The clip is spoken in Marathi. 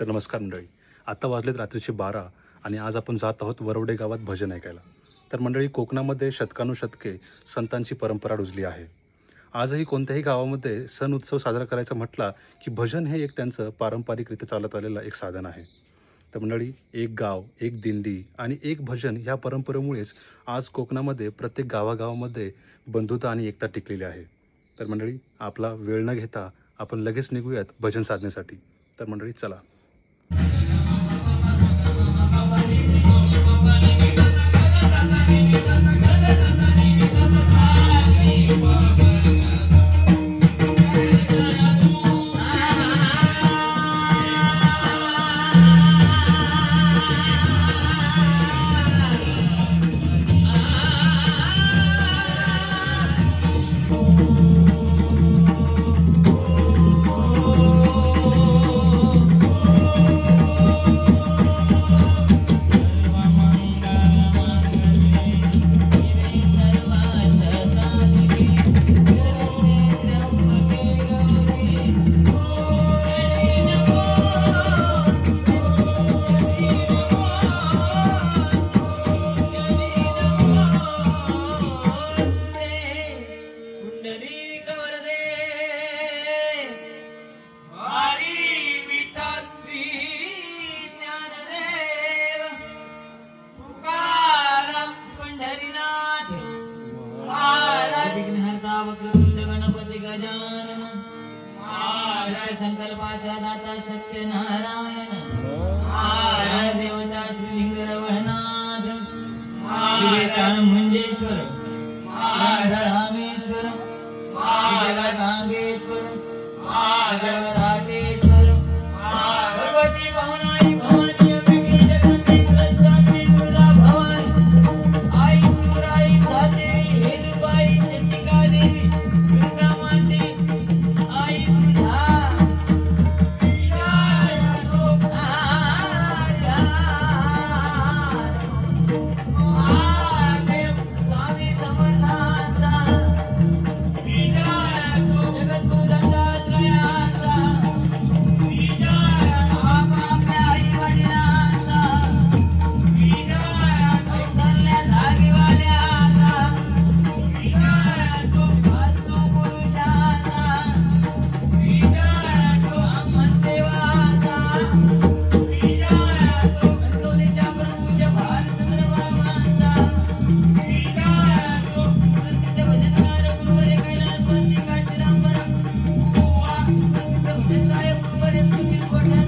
तर नमस्कार मंडळी. आत्ता वाजलेत रात्रीचे बारा आणि आज आपण जात आहोत वरवडे गावात भजन ऐकायला. तर मंडळी कोकणामध्ये शतकानुशतके संतांची परंपरा रुजली आहे. आजही कोणत्याही गावामध्ये सण उत्सव साजरा करायचा म्हटला की भजन हे एक त्यांचं पारंपरिकरित्या चालत आलेलं एक साधन आहे. तर मंडळी एक गाव एक दिंडी आणि एक भजन ह्या परंपरेमुळेच आज कोकणामध्ये प्रत्येक गावागावामध्ये बंधुता आणि एकता टिकलेली आहे. तर मंडळी आपला वेळ न घेता आपण लगेच निघूयात भजन साधण्यासाठी तर मंडळी चला. पुंडलिक वरदे हरी विठ्ठल ज्ञानदेव तुकाराम पंढरीनाथ महाराज. विघ्नहर्ता वक्रतुंड गणपती गजानन महाराज. संकल्पाचा दाता सत्यनारायण महाराज. देवता श्रीलिंग रवळनाथ विवेकानंद मंजेश्वर रामेश्वर ஆலநாங்கேஸ்வரன் ஆலவர